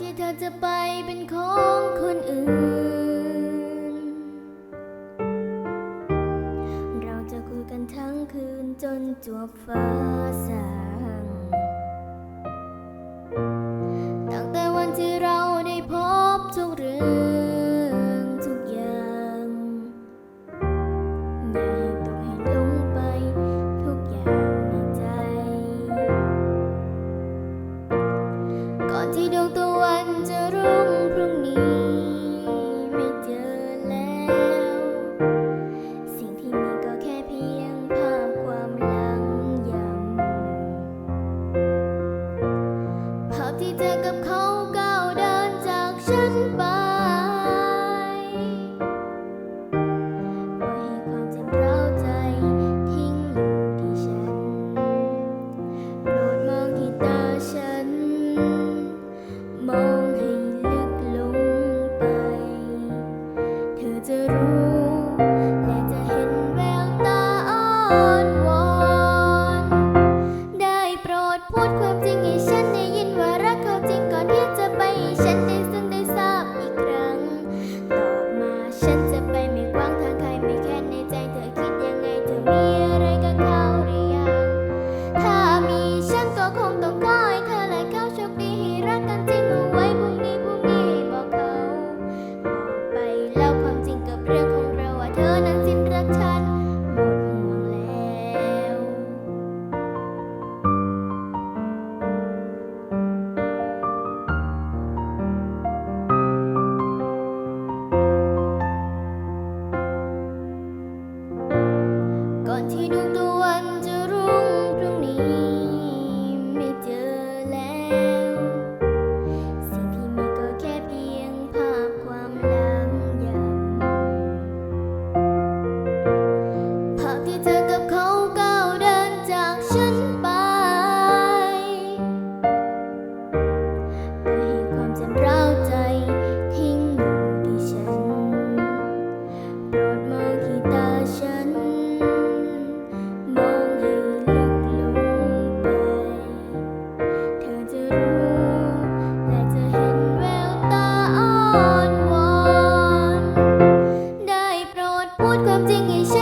ที่เธอจะไปเป็นของคนอื่น เราจะคุยกันทั้งคืนจนจวบฟ้าสา อนที่ดวงตะวันจะรุ่งพรุ่งนี้ ไม่เจอแล้ว สิ่งที่มีก็แค่เพียงภาพความหลังยำภาพที่เธอกับเขาก้าวเดินจากฉันไป พูดความจริงให้ฉัน